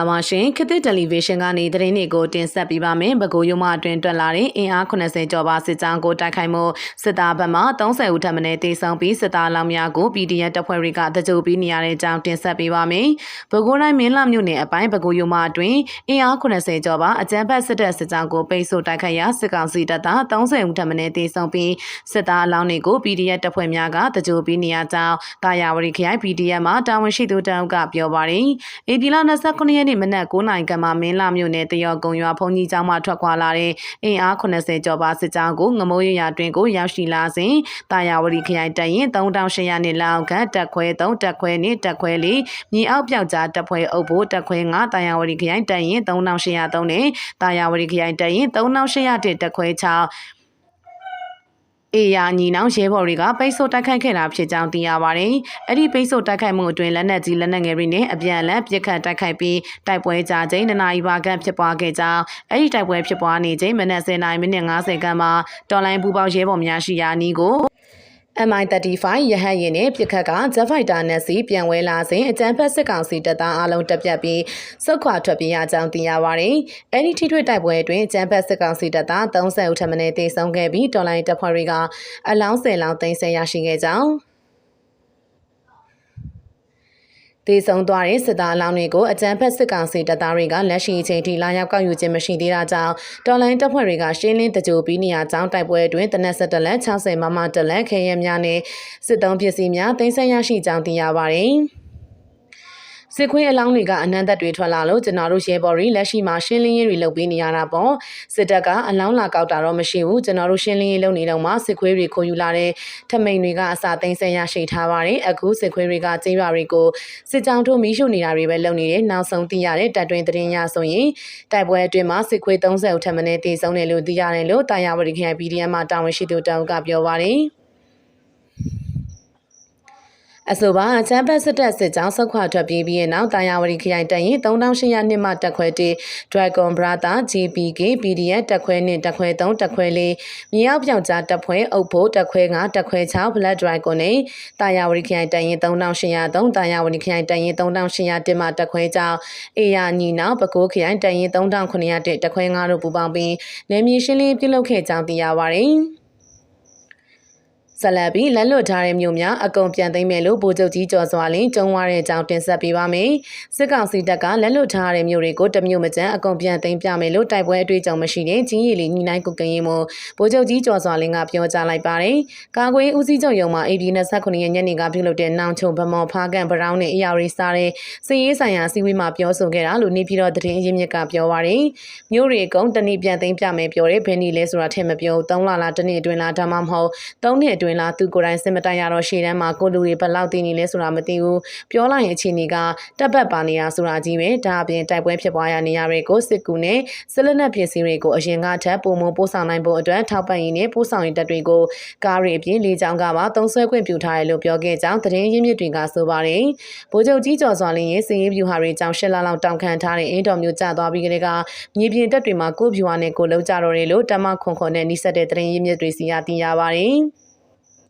လာပါရှင်ခေတ်သစ်တယ်လီဗီရှင်းကနေသတင်းတွေကိုတင်ဆက်ပေးပါမယ်။ပဲခူးရုံမအတွင်တွက်လာတဲ့အင်အား80ကျော်ပါစစ်ကြောင်းကိုတိုက်ခိုက်မှုစစ်သားဘက်မှ30ဦးထပ်မံတေဆောင်ပြီးစစ်သားလောင်များကို PDF တပ်ဖွဲ့တွေကတကြိုပြီးနေရတဲ့အကြောင်းတင်ဆက်ပေးပါမယ်။ပဲခူးတိုင်းမင်းလာမြို့နယ်အပိုင်းပဲခူးရုံမအတွင်အင်အား80ကျော်ပါအကြမ်းဖက်စစ်တပ်စစ်ကြောင်းကိုပိတ်ဆို့တိုက်ခိုက်ရာစစ်ကောင်စီတပ်သား30ဦးထပ်မံတေဆောင်ပြီးစစ်သားအလောင်းတွေကို PDF တပ်ဖွဲ့များကတကြိုပြီးနေရကြောင်းတာယာဝတီခရိုင် PDF မှာတာဝန်ရှိသူတအုပ်ကပြောပါတယ်။ဧပြီလ29ရက်နေ့မနက်9:00နာရီခန့်မှာမင်းလာမြို့နယ်တရော်ကုံရွာဘုံကြီးကျောင်းမှထွက်ခွာလာတဲ့အင်အား80ကျော်ပါစစ်ကြောင်းကိုငမိုးရရတွင်ကိုရောက်ရှိလာစဉ်တာယာဝတီခရိုင်တပ်ရင်3800နှစ်လောက်ခန့်တက်ခွဲ3တက်ခွဲနေတက်ခွဲ4မြေအောက်ပြောက်ကြားတပ်ဖွဲ့အုပ်ဖို့တက်ခွဲ9တာယာဝတီခရိုင်တပ်ရင်3803နဲ့တာယာဝတီခရိုင်တပ်ရင်3800တက်ခွဲ6 အေယာညီနောင်ရဲဘော်တွေကပိတ်ဆို့တိုက်ခိုက်ခဲ့တာဖြစ်ကြောင်းသိရပါတယ်။အဲ့ဒီပိတ်ဆို့တိုက်ခိုက်မှုအတွင်းလက်နက်ကြီးလက်နက်ငယ်တွေနဲ့အပြန်အလှန်ပစ်ခတ်တိုက်ခိုက်ပြီးတိုက်ပွဲကြချိန်နှစ်နာရီပါခန့်ဖြစ်ပွားခဲ့ကြောင်းအဲ့ဒီတိုက်ပွဲဖြစ်ပွားနေချိန်မနက်10:50မိနစ်50ခန့်မှာတော်လိုင်းပူပေါရဲဘော်များရှိရာနီးကို MI35 ရဟတ်ယာဉ်နဲ့ပြစ်ခတ်ကဂျက်ဖိုက်တာနဲ့စီပြန်ဝဲလာစဉ်အကြမ်းဖက်စစ်ကောင်စီတပ်သားအလုံးတက်ပြတ်ပြီးစုခွာထွက်ပြေးရကြောင်းသိရပါတယ်။အဲဒီထိတွေ့တိုက်ပွဲအတွင်းအကြမ်းဖက်စစ်ကောင်စီတပ်သား30ဦးထပ်မံတေဆုံးခဲ့ပြီးတော်လိုင်းတပ်ဖွဲ့တွေကအလောင်း10လောင်းသိမ်းဆည်းရရှိခဲ့ကြောင်း တေဆုံးသွားတဲ့စစ်သားအလောင်းတွေကိုအကြမ်းဖက်စစ်ကောင်စီတပ်သားတွေကလက်ရှိအချိန်ထိလာရောက်ကောက်ယူခြင်းမရှိသေးတာကြောင့်တော်လိုင်းတပ်ဖွဲ့တွေကရှင်းလင်းတကြိုပြီးနေရာကြောင်းတိုက်ပွဲအတွင်းတနက်ဆက်တလက်60မမတလက်ခဲရဲများနဲ့စစ်သုံးပစ္စည်းများတင်ဆက်ရရှိကြောင်းသိရပါတယ်။ စစ်ခွေးအလောင်းတွေကအနန္တတွေထွက်လာလို့ကျွန်တော်တို့ရဲဘော်တွေလက်ရှိမှာရှင်းလင်းရေးတွေလုပ်ပေးနေရတာပေါ့စစ်တပ်ကအလောင်းလာကောက်တာတော့မရှိဘူးကျွန်တော်တို့ရှင်းလင်းရေးလုပ်နေတော့မှစစ်ခွေးတွေခိုးယူလာတဲ့ထမိန်တွေကအစာသိမ်းဆဲရရှိထားပါတယ်အခုစစ်ခွေးတွေကကျေးရွာတွေကိုစစ်ကြောင်းထိုးမီးရှို့နေတာတွေပဲလုပ်နေတယ်နောက်ဆုံးသိရတဲ့တပ်တွင်သတင်းရဆိုရင်တိုက်ပွဲအတွင်းမှာစစ်ခွေး30ဦးထပ်မံတေဆုံးတယ်လို့သိရတယ်လို့တာယာဝတီခရိုင် PDM မှာတာဝန်ရှိသူတောင်ကပြောပါတယ် အဆိုပါချမ်းပတ်စစ်တပ်စစ်ကြောင်းဆုတ်ခွာထွက်ပြေးပြီးတဲ့နောက်တာယာဝတီခရိုင်တပ်ရင်3800နှစ်မှတက်ခွဲတေ Dragon Brother JPK PDF တက်ခွဲနဲ့တက်ခွဲ3တက်ခွဲ4မြေအောက်ပြောင်ကြားတက်ခွဲအုပ်ဖို့တက်ခွဲ5တက်ခွဲ6 Black Dragon နဲ့တာယာဝတီခရိုင်တပ်ရင်3803တာယာဝတီခရိုင်တပ်ရင်3800တက်မှတက်ခွဲကြောင်းအေယာညီနောက်ပကိုးခရိုင်တပ်ရင်3900တက်ခွဲ5တို့ပူးပေါင်းပြီးနယ်မြေရှင်းလင်းပြုလုပ်ခဲ့ကြောင်းသိရပါတယ်။ ဆက်လက်ပြီးလက်လွတ်ထားတဲ့မြို့များအကုန်ပြန်သိမ်းမယ်လို့ဗိုလ်ချုပ်ကြီးကျော်စွာလင်းကြုံဝါတဲ့အကြောင်းတင်ဆက်ပေးပါမယ်။စစ်ကောင်စီတပ်ကလက်လွတ်ထားတဲ့မြို့တွေကိုတမြို့မကျန်အကုန်ပြန်သိမ်းပြမယ်လို့တိုက်ပွဲအတွေ့အကြုံမရှိတဲ့ကြီးရီလီညီနိုင်ကုကရင်မို့ဗိုလ်ချုပ်ကြီးကျော်စွာလင်းကပြောကြားလိုက်ပါတယ်။ကာကွယ်ဦးစီးချုပ်ရုံမှာ AB 29ရက်ညနေကပြုလုပ်တဲ့နောင်ချုံဗမော်ဖားကန်ဘရောင်းနဲ့အရာရီစားတဲ့စစ်ရေးဆိုင်ရာစီဝေးမှာပြောဆိုခဲ့တာလို့နေပြည်တော်သတင်းအရင်းမြစ်ကပြောပါတယ်။မြို့တွေအကုန်တနည်းပြန်သိမ်းပြမယ်ပြောတဲ့ဘယ်နည်းလဲဆိုတာထင်မပြော၃လလားတနည်းအတွင်းလားဒါမှမဟုတ်၃နှစ်အတွင်းလားသူကိုယ်တိုင်စင်မတိုင်ရတော့ရှေ့တန်းမှာကိုလူတွေဘယ်လောက်တည်နေလဲဆိုတာမသိဘူးပြောလိုက်ရင်အခြေအနေကတက်ပတ်ပါနေရဆိုတာကြီးပဲဒါအပြင်တိုက်ပွဲဖြစ်ပွားရနေရတွေကိုစစ်ကူနဲ့စစ်လက်နက်ပစ္စည်းတွေကိုအရင်ကထပ်ပုံမပို့ဆောင်နိုင်ဖို့အတွက်ထောက်ပံ့ရင်းနဲ့ပို့ဆောင်ရေးတပ်တွေကိုကားတွေအပြင်လေကြောင်းကပါသုံးဆွဲခွင့်ပြုထားတယ်လို့ပြောခဲ့ကြောင်းသတင်းရင်းမြစ်တွေကဆိုပါတယ်ဗိုလ်ချုပ်ကြီးကျော်စွာလင်းရဲ့စည်ရေးဗျူဟာတွေကြောင့်ရှစ်လလောက်တောင်ခံထားတဲ့အင်းတော်မျိုးကျသွားပြီးကလေးကမြေပြင်တပ်တွေမှာကိုဗျူဟာနဲ့ကိုလုံးကြတော့တယ်လို့တမခွန်ခွန်နဲ့နှိစက်တဲ့သတင်းရင်းမြစ်တွေစီရသိရပါတယ်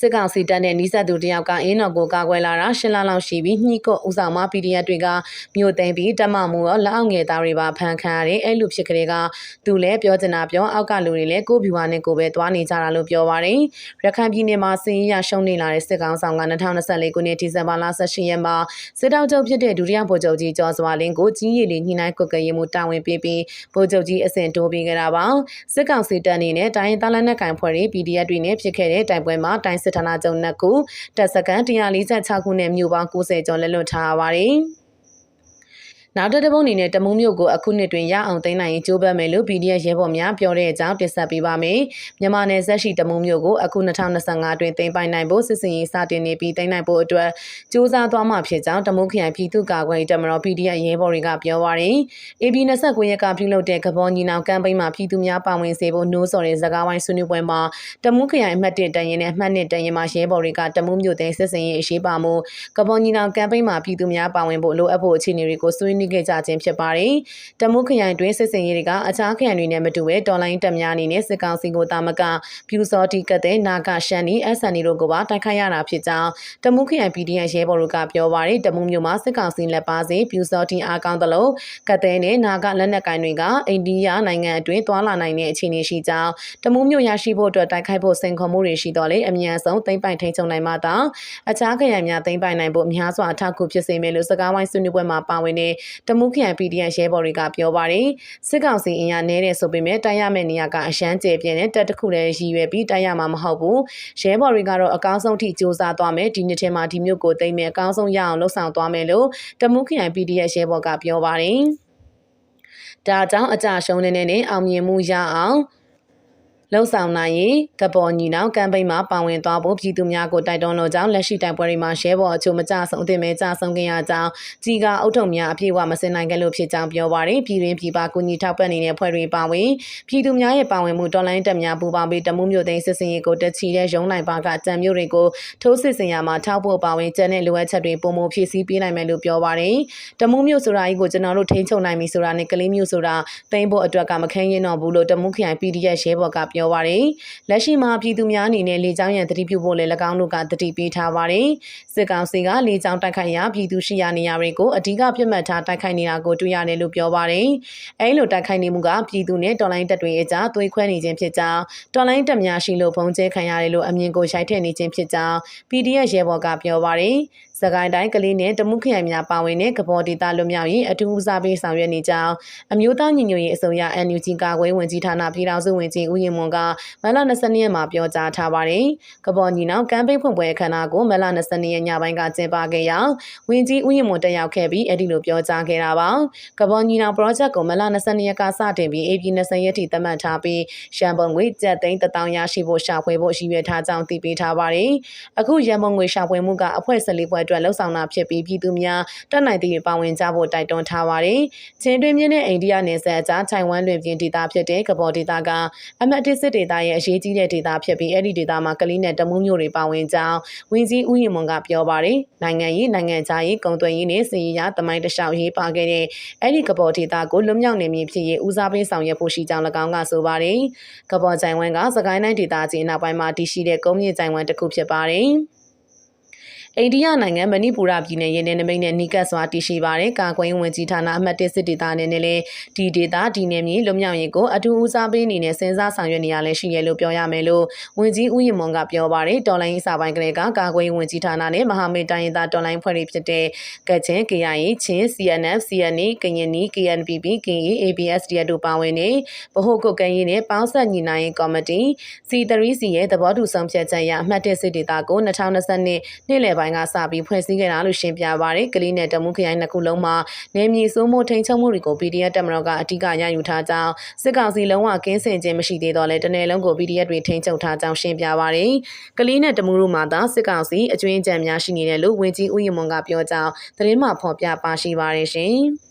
စစ်ကောင်စီတပ်နဲ့နီးစပ်သူတယောက်ကအင်းတော်ကိုကာကွယ်လာတာရှင်းလလောက်ရှိပြီးညှိကော့ဦးဆောင်မ PDF တွေကမြို့သိမ်းပြီးတမမှုရောလက်အောက်ငယ်သားတွေပါဖမ်းခံရတယ်အဲ့လိုဖြစ်ကလေးကသူလည်းပြောချင်တာပြောအောက်ကလူတွေလည်းကိုဗျူဟာနဲ့ကိုပဲသွားနေကြတာလို့ပြောပါတယ်ရခိုင်ပြည်နယ်မှာစည်ရရှုံးနေလာတဲ့စစ်ကောင်ဆောင်က2024ခုနှစ်ဒီဇင်ဘာလ18ရက်မှာစစ်တောက်ချုပ်ဖြစ်တဲ့ဒုတိယဗိုလ်ချုပ်ကြီးကျော်စွာလင်းကိုကြီးရည်လေးညှိနှိုင်းကွက်ကရေးမှုတာဝန်ပေးပြီးဗိုလ်ချုပ်ကြီးအဆင့်တိုးပေးခဲ့တာပါစစ်ကောင်စီတပ်အနေနဲ့တိုင်းရင်းသားလက်နက်ကိုင်ဖွဲ့တွေ PDF တွေနဲ့ဖြစ်ခဲ့တဲ့တိုက်ပွဲမှာတိုင်းစစ်ဌာနချုပ်နှစ်ခုတပ်စကန်146ခုနဲ့မြို့ပေါင်း90ကျော်လက်လွတ်ထားပါတယ်။ နောက်တစ်တပုံအနေနဲ့တမုံမြို့ကိုအခုနှစ်တွင်ရအောင်သိမ်းနိုင်ရင်ကြိုးပမ်းမယ်လို့ PDF ရဲဘော်များပြောတဲ့အကြောင်းတင်ဆက်ပေးပါမယ်။မြန်မာနယ်စပ်ရှိတမုံမြို့ကိုအခု2025တွင်သိမ်းပိုင်နိုင်ဖို့စစ်စင်ရေးစတင်နေပြီးသိမ်းနိုင်ဖို့အတွက်စ조사သွားမှာဖြစ်ကြောင်းတမုံခရိုင်ပြည်သူ့ကာကွယ်ရေးတပ်မတော် PDF ရဲဘော်တွေကပြောပါရယ်။ AB 29ရက်ကပြုလုပ်တဲ့ကဘောညီနောင်ကမ်ပိန်းမှာပြည်သူများပါဝင်စေဖို့နှိုးဆော်တဲ့ဇကားဝိုင်းဆွေးနွေးပွဲမှာတမုံခရိုင်အမှတ်1တရင်နဲ့အမှတ်2တရင်မှာရဲဘော်တွေကတမုံမြို့သိမ်းစစ်စင်ရေးအရှိပါမှုကဘောညီနောင်ကမ်ပိန်းမှာပြည်သူများပါဝင်ဖို့လိုအပ်ဖို့အခြေအနေတွေကိုဆွေးနွေးမိခဲ့ကြခြင်းဖြစ်ပါတယ်။တမုခရိုင်တွင်စစ်စင်ရေးတွေကအခြားခရိုင်တွေနဲ့မတူဘဲတော်လိုင်းတက်များအနေနဲ့စစ်ကောင်စီကိုတာမကပြူစောတိကတဲ့နာဂရှန်နီ SND တို့ကိုပါတိုက်ခိုက်ရတာဖြစ်ကြောင်းတမုခရိုင် PDF ရဲဘော်တို့ကပြောပါတယ်။တမုမျိုးမှာစစ်ကောင်စီလက်ပါစေပြူစောတိအားကောင်းသလိုကတဲ့နဲ့နာဂလက်နက်ကိုင်တွေကအိန္ဒိယနိုင်ငံအတွင်းသွာလာနိုင်တဲ့အခြေအနေရှိကြောင်းတမုမျိုးရရှိဖို့အတွက်တိုက်ခိုက်ဖို့စိန်ခေါ်မှုတွေရှိတော့လေအမြန်ဆုံးသိမ့်ပိုင်ထိန်ချုံနိုင်မှသာအခြားခရိုင်များသိမ့်ပိုင်နိုင်ဖို့အများစွာအထောက်အကူဖြစ်စေမယ်လို့စကားဝိုင်းဆွေးနွေးပွဲမှာပါဝင်တဲ့တမုခရိုင် PDF ရဲဘော်တွေကပြောပါတယ်စစ်ကောင်စီအင်အားနည်းတဲ့ဆိုပေမဲ့တိုက်ရမယ့်နေရာကအရှမ်းကျပြင်းတဲ့တက်တစ်ခုလည်းရည်ရွယ်ပြီးတိုက်ရမှာမဟုတ်ဘူးရဲဘော်တွေကတော့အကောင်းဆုံးထိစ조사သွားမယ်ဒီနှစ်ထဲမှာဒီမျိုးကိုသိမ့်မယ်အကောင်းဆုံးရအောင်လှုပ်ဆောင်သွားမယ်လို့တမုခရိုင် PDF ရဲဘော်ကပြောပါတယ်ဒါကြောင့်အကြရှုံးနေနဲ့အောင်မြင်မှုရအောင် လှုပ်ဆောင်နိုင်ရင်ကပေါ်ညီနောင်ကမ်ပိန်းမှာပါဝင်သွားဖို့ပြည်သူများကိုတိုက်တွန်းလိုကြောင်းလက်ရှိတိုက်ပွဲတွေမှာရဲဘော်အချို့မကြဆုံးအသင့်မဲကြဆုံးခင်ရကြောင်းကြီးကအုတ်ထုံများအပြည့်အဝမစင်နိုင်ကြလို့ဖြစ်ကြောင်းပြောပါရယ်ပြည်တွင်းပြည်ပကူညီထောက်ပံ့နေတဲ့ဖွဲ့တွေပါဝင်ပြည်သူများရဲ့ပါဝင်မှုတော်လိုင်းတက်များပူပေါင်းပြီးတမှုမျိုးသိန်းစစ်စင်ရေးကိုတက်ချီတဲ့ရုံးနိုင်ပါကတံမျိုးတွေကိုထိုးစစ်စင်ရမှာထောက်ဖို့ပါဝင်ကျန်တဲ့လိုအပ်ချက်တွေပုံမဖြည့်ဆည်းပေးနိုင်မယ်လို့ပြောပါရယ်တမှုမျိုးဆိုတာကြီးကိုကျွန်တော်တို့ထိန်းချုပ်နိုင်ပြီဆိုတာနဲ့ကလေးမျိုးဆိုတာသိမ်းဖို့အတွက်ကမခင်းရင်တော့ဘူးလို့တမှုခရိုင် PDF ရဲဘော်ကပြောပါရယ်လက်ရှိမှာပြည်သူများအနေနဲ့လေကြောင်းရန်တတိပြုဖို့လည်း၎င်းတို့ကတတိပေးထားပါတယ်စစ်ကောင်စီကလေကြောင်းတိုက်ခိုက်ရာပြည်သူရှိရာနေရာတွေကိုအဓိကပြတ်မှတ်ထားတိုက်ခိုက်နေတာကိုတွေ့ရတယ်လို့ပြောပါတယ်အဲလိုတိုက်ခိုက်နေမှုကပြည်သူနဲ့တော်လိုင်းတပ်တွေအကြားသွေးခွဲနေခြင်းဖြစ်ကြောင်းတော်လိုင်းတပ်များရှိလို့ဖုံးကျဲခံရတယ်လို့အမြင်ကိုရိုက်ထည့်နေခြင်းဖြစ်ကြောင်း PDF ရဲဘော်ကပြောပါတယ်စကိုင်းတိုင်းကလေးနဲ့တမုခရိုင်များပါဝင်တဲ့ကဘော်ဒေတာလွတ်မြောက်ရေးအထူးဦးစားပေးဆောင်ရွက်နေကြောင်းအမျိုးသားညီညွတ်ရေးအစိုးရ NUG ကာကွယ်ဝင်ကြီးဌာနပြည်ထောင်စုဝင်ကြီးဦးရင်မွန်ကမလ22ရက်မှာပြောကြားထားပါတယ်။ကဘော်ညီနောင်ကမ်ပိန်းဖွင့်ပွဲအခမ်းအနားကိုမလ22ရက်ညပိုင်းကကျင်းပခဲ့ရာဝင်ကြီးဦးရင်မွန်တက်ရောက်ခဲ့ပြီးအဲ့ဒီလိုပြောကြားခဲ့တာပါ။ကဘော်ညီနောင် project ကိုမလ22ရက်ကစတင်ပြီး AP 20ရက်ထိသတ်မှတ်ထားပြီးရန်ပုံငွေကျပ်သိန်း1000ရရှိဖို့ရှာဖွေဖို့ရည်ရွယ်ထားကြောင်းသိပေးထားပါတယ်။အခုရန်ပုံငွေရှာဖွေမှုကအဖွဲ့14ဖွဲ့အတွက်လှုပ်ဆောင်တာဖြစ်ပြီးပြည်သူများတက်နိုင်သည့်ပါဝင်ကြဖို့တိုက်တွန်းထားပါတယ်။ချင်းတွင်မြင့်တဲ့အိန္ဒိယနယ်စပ်အကြားထိုင်ဝမ်လွင်ပြင်ဒေသဖြစ်တဲ့ကဘော်ဒေသကအမတ်တစ်စစ်ဒေသရဲ့အရေးကြီးတဲ့ဒေသဖြစ်ပြီးအဲ့ဒီဒေသမှာကလေးနဲ့တမူးမျိုးတွေပါဝင်ကြောင်းဝင်းကြီးဦးရင်မွန်ကပြောပါတယ်။နိုင်ငံရေးနိုင်ငံခြားရေးကုန်သွယ်ရေးနဲ့စီးရီးယားတမိုင်းတလျှောက်ရေးပါခဲ့တဲ့အဲ့ဒီကဘော်ဒေသကိုလွတ်မြောက်နေမည်ဖြစ်ရေးဦးစားပေးဆောင်ရွက်ဖို့ရှိကြောင်း၎င်းကဆိုပါတယ်။ကဘော်ကြိုင်ဝမ်ကစကိုင်းတိုင်းဒေသကြီးနောက်ပိုင်းမှာတည်ရှိတဲ့ကုန်းမြင့်ကြိုင်ဝမ်တစ်ခုဖြစ်ပါတယ်။ အိန္ဒိယနိုင်ငံမဏိပူရပြည်နယ်ရင်းနှီးနမိတ်နဲ့နီကတ်စွာတည်ရှိပါတယ်။ကာကွယ်ဝင်ကြီးဌာနအမှတ်၁စစ်ဒေသနဲ့လည်းဒီဒေသဒီနယ်မြေလွတ်မြောက်ရေးကိုအထူးဦးစားပေးအနေနဲ့စဉ်းစားဆောင်ရွက်နေရလဲရှိရလို့ပြောရမယ်လို့ဝင်ကြီးဦးရင်မွန်ကပြောပါတယ်။တော်လိုင်းစာပိုင်းကလေးကကာကွယ်ဝင်ကြီးဌာနနဲ့မဟာမိတ်တိုင်းဒေသတော်လိုင်းဖွဲ့တွေဖြစ်တဲ့ကချင် KIA ချင်း CNF CNA ကရင်နီ KNPP KA ABS တို့ပါဝင်နေဗဟိုကုတ်ကန်းရေးနဲ့ပေါင်းဆက်ညီနိုင်ရေးကော်မတီ C3C ရဲ့သဘောတူဆုံးဖြတ်ချက်အရအမှတ်၁စစ်ဒေသကို2020နှစ်လယ်ပိုင်းပိုင်းကစပြီးဖွဲ့စည်းခဲ့တာလို့ရှင်းပြပါရယ်ကလေးနဲ့တမူခရိုင်နှစ်ခုလုံးမှာနေမြေစိုးမိုးထိန်ချုပ်မှုတွေကို PDF တက်မတော်ကအတိကရယူထားကြောင်းစစ်ကောင်စီလုံးဝကင်းစင်ခြင်းမရှိသေးတော့လဲတနယ်လုံးကို PDF တွေထိန်ချုပ်ထားကြောင်းရှင်းပြပါရယ်ကလေးနဲ့တမူတို့မှာသာစစ်ကောင်စီအကျွင်းကြံများရှိနေတယ်လို့ဝင်ကြီးဦးရင်မွန်ကပြောကြောင်းသတင်းမှဖော်ပြပါရှိပါရယ်ရှင်